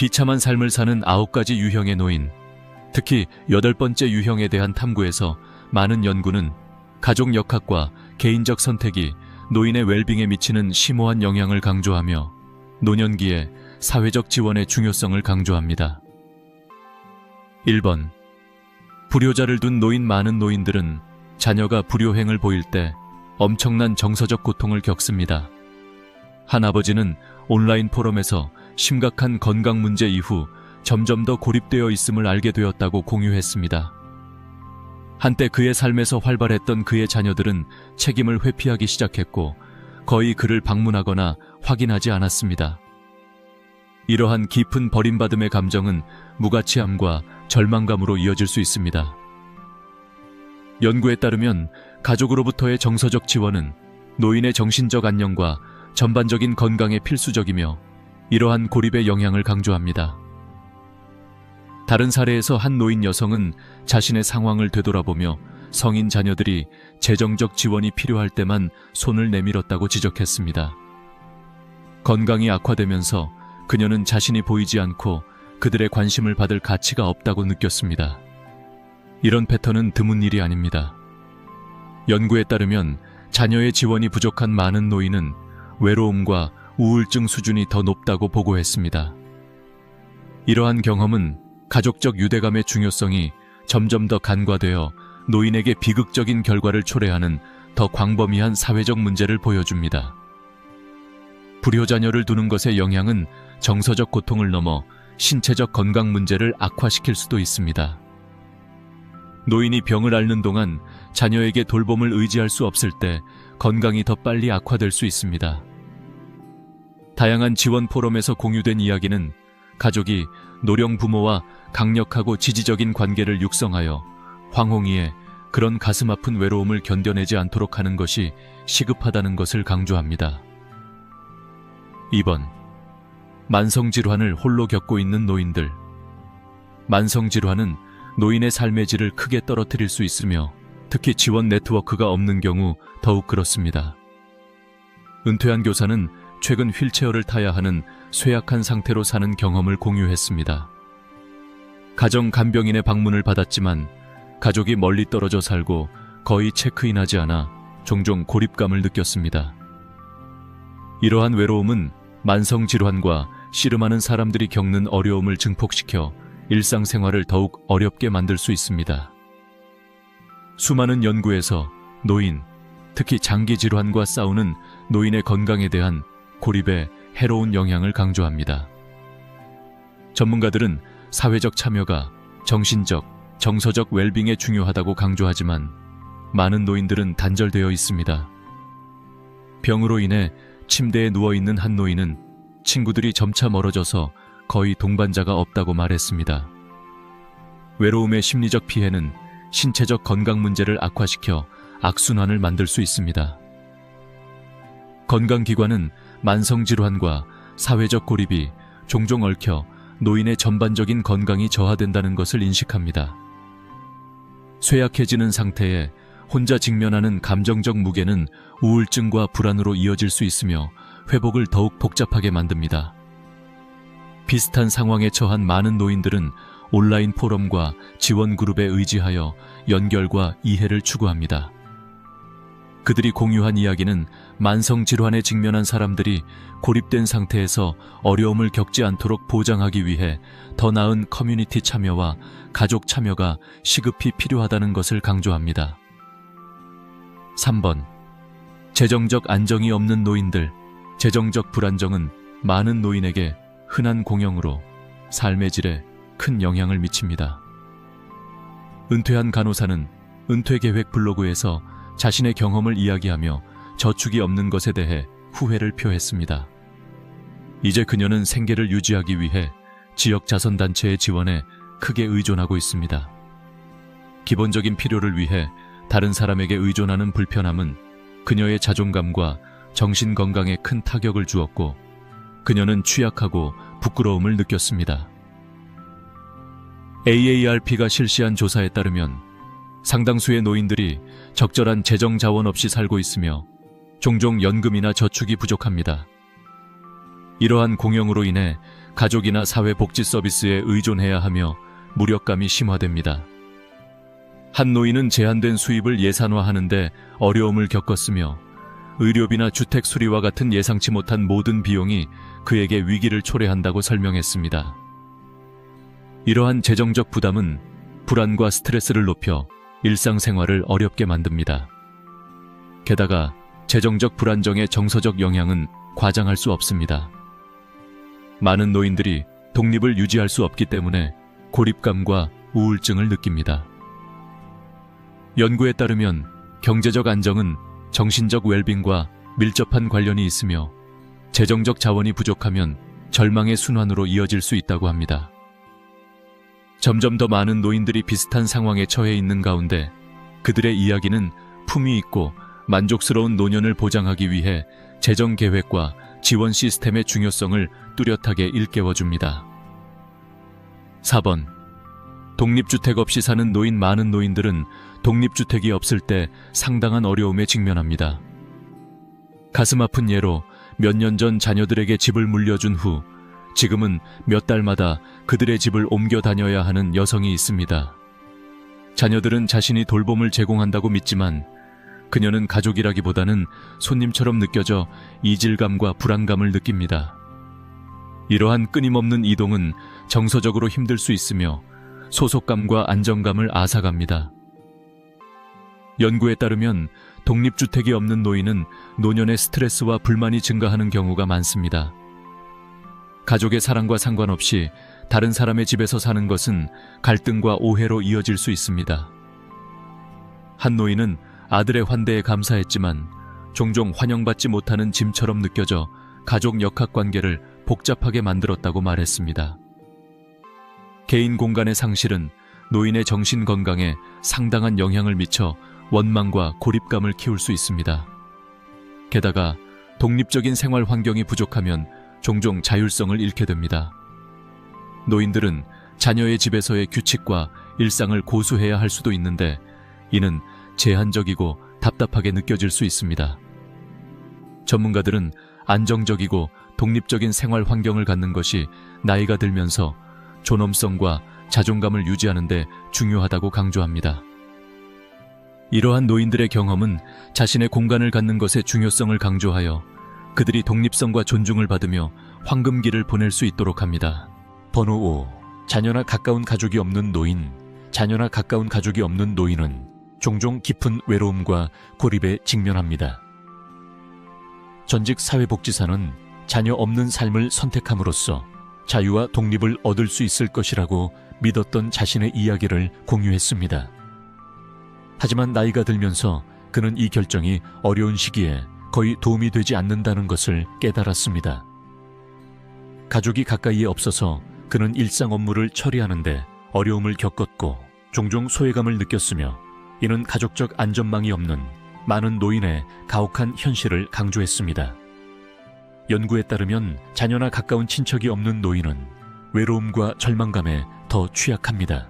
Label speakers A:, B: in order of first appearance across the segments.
A: 비참한 삶을 사는 아홉 가지 유형의 노인, 특히 여덟 번째 유형에 대한 탐구에서 많은 연구는 가족 역학과 개인적 선택이 노인의 웰빙에 미치는 심오한 영향을 강조하며 노년기에 사회적 지원의 중요성을 강조합니다. 1번. 불효자를 둔 노인 많은 노인들은 자녀가 불효행을 보일 때 엄청난 정서적 고통을 겪습니다. 한 아버지는 온라인 포럼에서 심각한 건강 문제 이후 점점 더 고립되어 있음을 알게 되었다고 공유했습니다. 한때 그의 삶에서 활발했던 그의 자녀들은 책임을 회피하기 시작했고 거의 그를 방문하거나 확인하지 않았습니다. 이러한 깊은 버림받음의 감정은 무가치함과 절망감으로 이어질 수 있습니다. 연구에 따르면 가족으로부터의 정서적 지원은 노인의 정신적 안녕과 전반적인 건강에 필수적이며 이러한 고립의 영향을 강조합니다. 다른 사례에서 한 노인 여성은 자신의 상황을 되돌아보며 성인 자녀들이 재정적 지원이 필요할 때만 손을 내밀었다고 지적했습니다. 건강이 악화되면서 그녀는 자신이 보이지 않고 그들의 관심을 받을 가치가 없다고 느꼈습니다. 이런 패턴은 드문 일이 아닙니다. 연구에 따르면 자녀의 지원이 부족한 많은 노인은 외로움과 우울증 수준이 더 높다고 보고했습니다. 이러한 경험은 가족적 유대감의 중요성이 점점 더 간과되어 노인에게 비극적인 결과를 초래하는 더 광범위한 사회적 문제를 보여줍니다. 불효 자녀를 두는 것의 영향은 정서적 고통을 넘어 신체적 건강 문제를 악화시킬 수도 있습니다. 노인이 병을 앓는 동안 자녀에게 돌봄을 의지할 수 없을 때 건강이 더 빨리 악화될 수 있습니다. 다양한 지원 포럼에서 공유된 이야기는 가족이 노령 부모와 강력하고 지지적인 관계를 육성하여 황홍이의 그런 가슴 아픈 외로움을 견뎌내지 않도록 하는 것이 시급하다는 것을 강조합니다. 2번. 만성질환을 홀로 겪고 있는 노인들. 만성질환은 노인의 삶의 질을 크게 떨어뜨릴 수 있으며 특히 지원 네트워크가 없는 경우 더욱 그렇습니다. 은퇴한 교사는 최근 휠체어를 타야 하는 쇠약한 상태로 사는 경험을 공유했습니다. 가정 간병인의 방문을 받았지만 가족이 멀리 떨어져 살고 거의 체크인하지 않아 종종 고립감을 느꼈습니다. 이러한 외로움은 만성 질환과 씨름하는 사람들이 겪는 어려움을 증폭시켜 일상생활을 더욱 어렵게 만들 수 있습니다. 수많은 연구에서 노인, 특히 장기 질환과 싸우는 노인의 건강에 대한 고립의 해로운 영향을 강조합니다. 전문가들은 사회적 참여가 정신적, 정서적 웰빙에 중요하다고 강조하지만 많은 노인들은 단절되어 있습니다. 병으로 인해 침대에 누워 있는 한 노인은 친구들이 점차 멀어져서 거의 동반자가 없다고 말했습니다. 외로움의 심리적 피해는 신체적 건강 문제를 악화시켜 악순환을 만들 수 있습니다. 건강기관은 만성질환과 사회적 고립이 종종 얽혀 노인의 전반적인 건강이 저하된다는 것을 인식합니다. 쇠약해지는 상태에 혼자 직면하는 감정적 무게는 우울증과 불안으로 이어질 수 있으며 회복을 더욱 복잡하게 만듭니다. 비슷한 상황에 처한 많은 노인들은 온라인 포럼과 지원 그룹에 의지하여 연결과 이해를 추구합니다. 그들이 공유한 이야기는 만성 질환에 직면한 사람들이 고립된 상태에서 어려움을 겪지 않도록 보장하기 위해 더 나은 커뮤니티 참여와 가족 참여가 시급히 필요하다는 것을 강조합니다. 3번. 재정적 안정이 없는 노인들. 재정적 불안정은 많은 노인에게 흔한 공형으로 삶의 질에 큰 영향을 미칩니다. 은퇴한 간호사는 은퇴 계획 블로그에서 자신의 경험을 이야기하며 저축이 없는 것에 대해 후회를 표했습니다. 이제 그녀는 생계를 유지하기 위해 지역 자선단체의 지원에 크게 의존하고 있습니다. 기본적인 필요를 위해 다른 사람에게 의존하는 불편함은 그녀의 자존감과 정신 건강에 큰 타격을 주었고 그녀는 취약하고 부끄러움을 느꼈습니다. AARP가 실시한 조사에 따르면 상당수의 노인들이 적절한 재정 자원 없이 살고 있으며 종종 연금이나 저축이 부족합니다. 이러한 공용으로 인해 가족이나 사회복지 서비스에 의존해야 하며 무력감이 심화됩니다. 한 노인은 제한된 수입을 예산화하는데 어려움을 겪었으며 의료비나 주택 수리와 같은 예상치 못한 모든 비용이 그에게 위기를 초래한다고 설명했습니다. 이러한 재정적 부담은 불안과 스트레스를 높여 일상생활을 어렵게 만듭니다. 게다가 재정적 불안정의 정서적 영향은 과장할 수 없습니다. 많은 노인들이 독립을 유지할 수 없기 때문에 고립감과 우울증을 느낍니다. 연구에 따르면 경제적 안정은 정신적 웰빙과 밀접한 관련이 있으며 재정적 자원이 부족하면 절망의 순환으로 이어질 수 있다고 합니다. 점점 더 많은 노인들이 비슷한 상황에 처해 있는 가운데 그들의 이야기는 품위 있고 만족스러운 노년을 보장하기 위해 재정 계획과 지원 시스템의 중요성을 뚜렷하게 일깨워 줍니다. 4번. 독립주택 없이 사는 노인 많은 노인들은 독립주택이 없을 때 상당한 어려움에 직면합니다. 가슴 아픈 예로 몇 년 전 자녀들에게 집을 물려준 후 지금은 몇 달마다 그들의 집을 옮겨 다녀야 하는 여성이 있습니다. 자녀들은 자신이 돌봄을 제공한다고 믿지만 그녀는 가족이라기보다는 손님처럼 느껴져 이질감과 불안감을 느낍니다. 이러한 끊임없는 이동은 정서적으로 힘들 수 있으며 소속감과 안정감을 앗아갑니다. 연구에 따르면 독립주택이 없는 노인은 노년의 스트레스와 불만이 증가하는 경우가 많습니다. 가족의 사랑과 상관없이 다른 사람의 집에서 사는 것은 갈등과 오해로 이어질 수 있습니다. 한 노인은 아들의 환대에 감사했지만 종종 환영받지 못하는 짐처럼 느껴져 가족 역학 관계를 복잡하게 만들었다고 말했습니다. 개인 공간의 상실은 노인의 정신 건강에 상당한 영향을 미쳐 원망과 고립감을 키울 수 있습니다. 게다가 독립적인 생활 환경이 부족하면 종종 자율성을 잃게 됩니다. 노인들은 자녀의 집에서의 규칙과 일상을 고수해야 할 수도 있는데 이는 제한적이고 답답하게 느껴질 수 있습니다. 전문가들은 안정적이고 독립적인 생활 환경을 갖는 것이 나이가 들면서 존엄성과 자존감을 유지하는데 중요하다고 강조합니다. 이러한 노인들의 경험은 자신의 공간을 갖는 것의 중요성을 강조하여 그들이 독립성과 존중을 받으며 황금기를 보낼 수 있도록 합니다.
B: 번호 5. 자녀나 가까운 가족이 없는 노인. 자녀나 가까운 가족이 없는 노인은 종종 깊은 외로움과 고립에 직면합니다. 전직 사회복지사는 자녀 없는 삶을 선택함으로써 자유와 독립을 얻을 수 있을 것이라고 믿었던 자신의 이야기를 공유했습니다. 하지만 나이가 들면서 그는 이 결정이 어려운 시기에 거의 도움이 되지 않는다는 것을 깨달았습니다. 가족이 가까이에 없어서 그는 일상 업무를 처리하는데 어려움을 겪었고 종종 소외감을 느꼈으며 이는 가족적 안전망이 없는 많은 노인의 가혹한 현실을 강조했습니다. 연구에 따르면 자녀나 가까운 친척이 없는 노인은 외로움과 절망감에 더 취약합니다.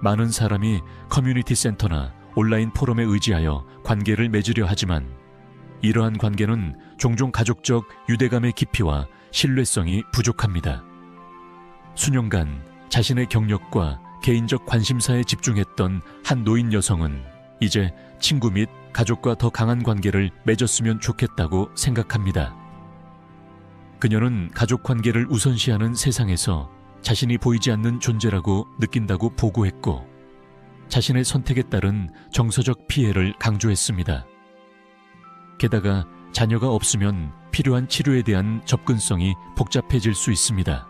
B: 많은 사람이 커뮤니티 센터나 온라인 포럼에 의지하여 관계를 맺으려 하지만 이러한 관계는 종종 가족적 유대감의 깊이와 신뢰성이 부족합니다. 수년간 자신의 경력과 개인적 관심사에 집중했던 한 노인 여성은 이제 친구 및 가족과 더 강한 관계를 맺었으면 좋겠다고 생각합니다. 그녀는 가족 관계를 우선시하는 세상에서 자신이 보이지 않는 존재라고 느낀다고 보고했고 자신의 선택에 따른 정서적 피해를 강조했습니다. 게다가 자녀가 없으면 필요한 치료에 대한 접근성이 복잡해질 수 있습니다.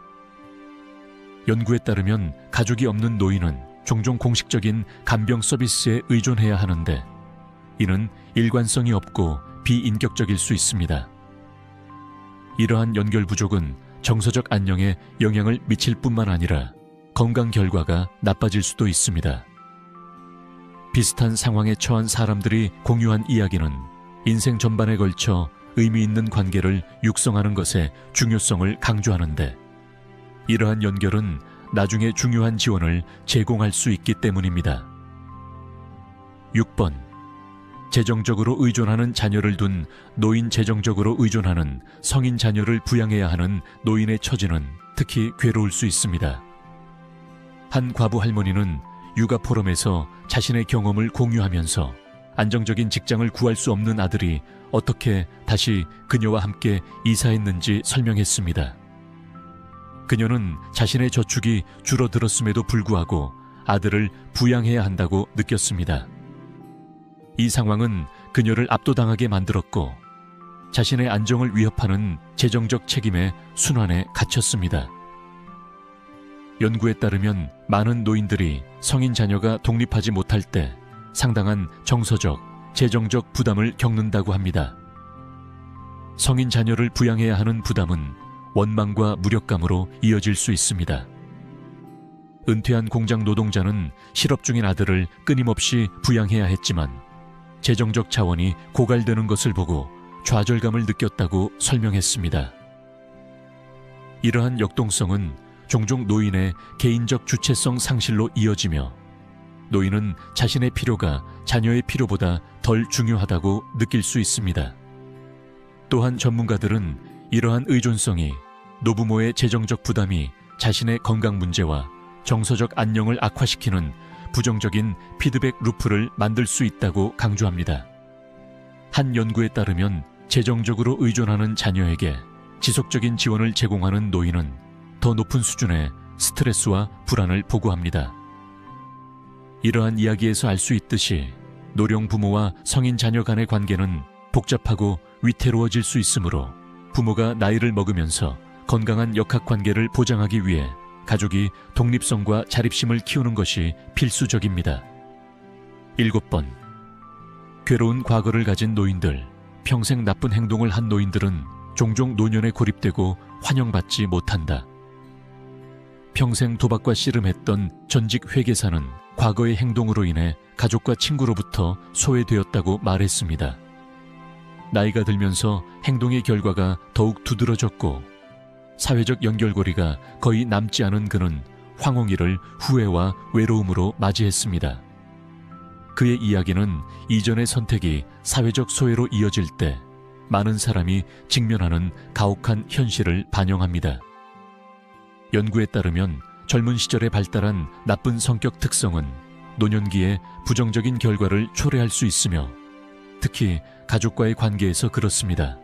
B: 연구에 따르면 가족이 없는 노인은 종종 공식적인 간병 서비스에 의존해야 하는데 이는 일관성이 없고 비인격적일 수 있습니다. 이러한 연결 부족은 정서적 안녕에 영향을 미칠 뿐만 아니라 건강 결과가 나빠질 수도 있습니다. 비슷한 상황에 처한 사람들이 공유한 이야기는 인생 전반에 걸쳐 의미 있는 관계를 육성하는 것의 중요성을 강조하는데 이러한 연결은 나중에 중요한 지원을 제공할 수 있기 때문입니다. 6번. 재정적으로 의존하는 자녀를 둔 노인 재정적으로 의존하는 성인 자녀를 부양해야 하는 노인의 처지는 특히 괴로울 수 있습니다. 한 과부 할머니는 육아 포럼에서 자신의 경험을 공유하면서 안정적인 직장을 구할 수 없는 아들이 어떻게 다시 그녀와 함께 이사했는지 설명했습니다. 그녀는 자신의 저축이 줄어들었음에도 불구하고 아들을 부양해야 한다고 느꼈습니다. 이 상황은 그녀를 압도당하게 만들었고 자신의 안정을 위협하는 재정적 책임의 순환에 갇혔습니다. 연구에 따르면 많은 노인들이 성인 자녀가 독립하지 못할 때 상당한 정서적, 재정적 부담을 겪는다고 합니다. 성인 자녀를 부양해야 하는 부담은 원망과 무력감으로 이어질 수 있습니다. 은퇴한 공장 노동자는 실업 중인 아들을 끊임없이 부양해야 했지만 재정적 자원이 고갈되는 것을 보고 좌절감을 느꼈다고 설명했습니다. 이러한 역동성은 종종 노인의 개인적 주체성 상실로 이어지며 노인은 자신의 필요가 자녀의 필요보다 덜 중요하다고 느낄 수 있습니다. 또한 전문가들은 이러한 의존성이 노부모의 재정적 부담이 자신의 건강 문제와 정서적 안녕을 악화시키는 부정적인 피드백 루프를 만들 수 있다고 강조합니다. 한 연구에 따르면 재정적으로 의존하는 자녀에게 지속적인 지원을 제공하는 노인은 더 높은 수준의 스트레스와 불안을 보고합니다. 이러한 이야기에서 알 수 있듯이 노령 부모와 성인 자녀 간의 관계는 복잡하고 위태로워질 수 있으므로 부모가 나이를 먹으면서 건강한 역학 관계를 보장하기 위해 가족이 독립성과 자립심을 키우는 것이 필수적입니다. 일곱 번 괴로운 과거를 가진 노인들, 평생 나쁜 행동을 한 노인들은 종종 노년에 고립되고 환영받지 못한다. 평생 도박과 씨름했던 전직 회계사는 과거의 행동으로 인해 가족과 친구로부터 소외되었다고 말했습니다. 나이가 들면서 행동의 결과가 더욱 두드러졌고 사회적 연결고리가 거의 남지 않은 그는 황홍이를 후회와 외로움으로 맞이했습니다. 그의 이야기는 이전의 선택이 사회적 소외로 이어질 때 많은 사람이 직면하는 가혹한 현실을 반영합니다. 연구에 따르면 젊은 시절에 발달한 나쁜 성격 특성은 노년기에 부정적인 결과를 초래할 수 있으며 특히 가족과의 관계에서 그렇습니다.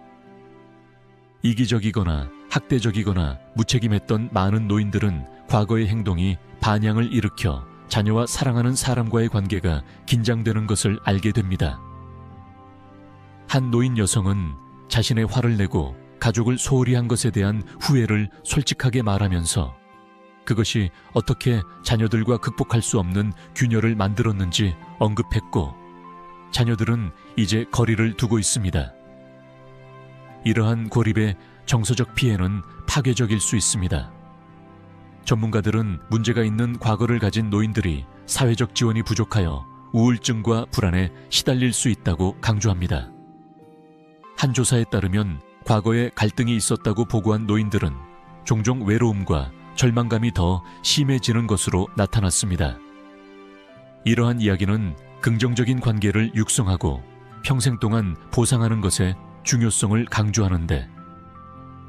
B: 이기적이거나 학대적이거나 무책임했던 많은 노인들은 과거의 행동이 반향을 일으켜 자녀와 사랑하는 사람과의 관계가 긴장되는 것을 알게 됩니다. 한 노인 여성은 자신의 화를 내고 가족을 소홀히 한 것에 대한 후회를 솔직하게 말하면서 그것이 어떻게 자녀들과 극복할 수 없는 균열을 만들었는지 언급했고 자녀들은 이제 거리를 두고 있습니다. 이러한 고립의 정서적 피해는 파괴적일 수 있습니다. 전문가들은 문제가 있는 과거를 가진 노인들이 사회적 지원이 부족하여 우울증과 불안에 시달릴 수 있다고 강조합니다. 한 조사에 따르면 과거에 갈등이 있었다고 보고한 노인들은 종종 외로움과 절망감이 더 심해지는 것으로 나타났습니다. 이러한 이야기는 긍정적인 관계를 육성하고 평생 동안 보상하는 것에 중요성을 강조하는데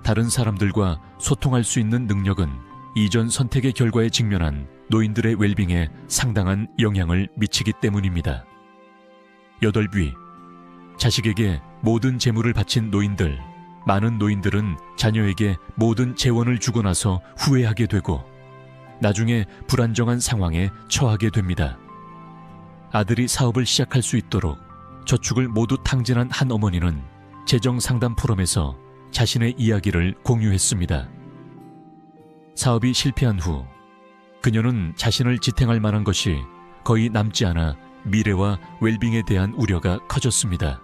B: 다른 사람들과 소통할 수 있는 능력은 이전 선택의 결과에 직면한 노인들의 웰빙에 상당한 영향을 미치기 때문입니다. 여덟위 자식에게 모든 재물을 바친 노인들 많은 노인들은 자녀에게 모든 재원을 주고 나서 후회하게 되고 나중에 불안정한 상황에 처하게 됩니다. 아들이 사업을 시작할 수 있도록 저축을 모두 탕진한 한 어머니는 재정 상담 포럼에서 자신의 이야기를 공유했습니다. 사업이 실패한 후 그녀는 자신을 지탱할 만한 것이 거의 남지 않아 미래와 웰빙에 대한 우려가 커졌습니다.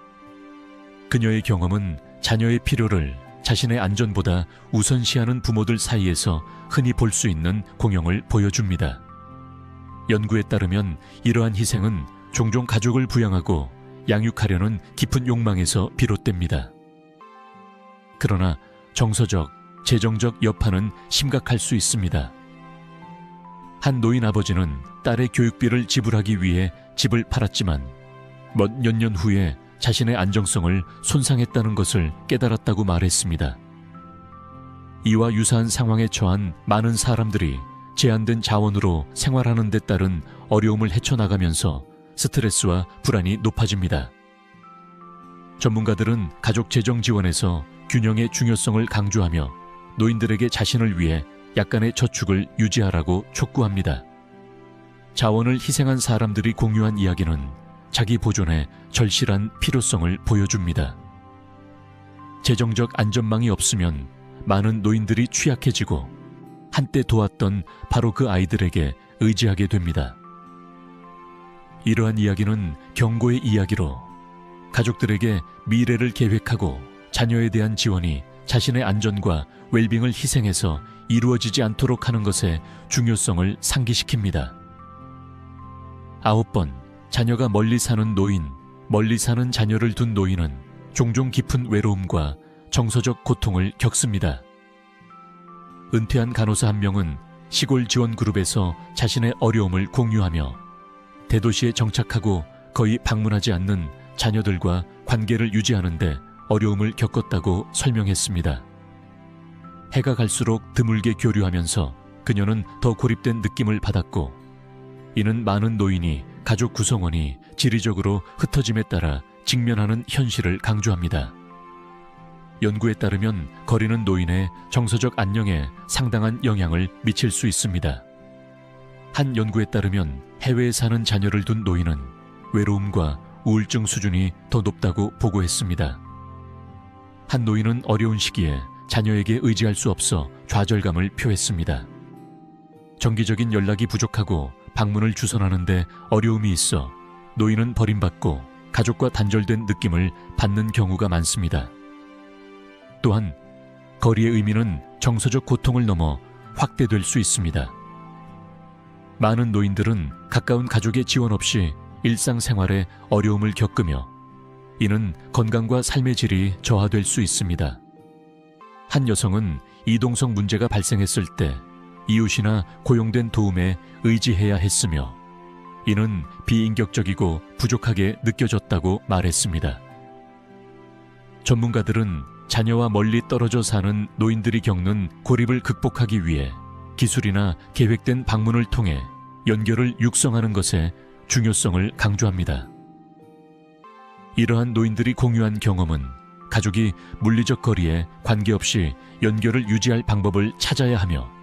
B: 그녀의 경험은 자녀의 필요를 자신의 안전보다 우선시하는 부모들 사이에서 흔히 볼 수 있는 공형을 보여줍니다. 연구에 따르면 이러한 희생은 종종 가족을 부양하고 양육하려는 깊은 욕망에서 비롯됩니다. 그러나 정서적, 재정적 여파는 심각할 수 있습니다. 한 노인 아버지는 딸의 교육비를 지불하기 위해 집을 팔았지만 몇 년 후에 자신의 안정성을 손상했다는 것을 깨달았다고 말했습니다. 이와 유사한 상황에 처한 많은 사람들이 제한된 자원으로 생활하는 데 따른 어려움을 헤쳐나가면서 스트레스와 불안이 높아집니다. 전문가들은 가족 재정 지원에서 균형의 중요성을 강조하며 노인들에게 자신을 위해 약간의 저축을 유지하라고 촉구합니다. 자원을 희생한 사람들이 공유한 이야기는 자기 보존의 절실한 필요성을 보여줍니다. 재정적 안전망이 없으면 많은 노인들이 취약해지고 한때 도왔던 바로 그 아이들에게 의지하게 됩니다. 이러한 이야기는 경고의 이야기로 가족들에게 미래를 계획하고 자녀에 대한 지원이 자신의 안전과 웰빙을 희생해서 이루어지지 않도록 하는 것의 중요성을 상기시킵니다. 아홉 번, 자녀가 멀리 사는 노인, 멀리 사는 자녀를 둔 노인은 종종 깊은 외로움과 정서적 고통을 겪습니다. 은퇴한 간호사 한 명은 시골 지원 그룹에서 자신의 어려움을 공유하며 대도시에 정착하고 거의 방문하지 않는 자녀들과 관계를 유지하는데 어려움을 겪었다고 설명했습니다. 해가 갈수록 드물게 교류하면서 그녀는 더 고립된 느낌을 받았고 이는 많은 노인이 가족 구성원이 지리적으로 흩어짐에 따라 직면하는 현실을 강조합니다. 연구에 따르면 거리는 노인의 정서적 안녕에 상당한 영향을 미칠 수 있습니다. 한 연구에 따르면 해외에 사는 자녀를 둔 노인은 외로움과 우울증 수준이 더 높다고 보고했습니다. 한 노인은 어려운 시기에 자녀에게 의지할 수 없어 좌절감을 표했습니다. 정기적인 연락이 부족하고 방문을 주선하는데 어려움이 있어 노인은 버림받고 가족과 단절된 느낌을 받는 경우가 많습니다. 또한 거리의 의미는 정서적 고통을 넘어 확대될 수 있습니다. 많은 노인들은 가까운 가족의 지원 없이 일상생활에 어려움을 겪으며 이는 건강과 삶의 질이 저하될 수 있습니다. 한 여성은 이동성 문제가 발생했을 때 이웃이나 고용된 도움에 의지해야 했으며 이는 비인격적이고 부족하게 느껴졌다고 말했습니다. 전문가들은 자녀와 멀리 떨어져 사는 노인들이 겪는 고립을 극복하기 위해 기술이나 계획된 방문을 통해 연결을 육성하는 것에 중요성을 강조합니다. 이러한 노인들이 공유한 경험은 가족이 물리적 거리에 관계없이 연결을 유지할 방법을 찾아야 하며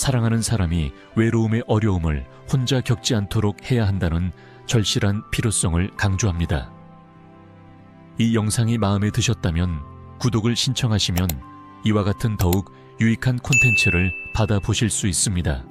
B: 사랑하는 사람이 외로움의 어려움을 혼자 겪지 않도록 해야 한다는 절실한 필요성을 강조합니다. 이 영상이 마음에 드셨다면 구독을 신청하시면 이와 같은 더욱 유익한 콘텐츠를 받아보실 수 있습니다.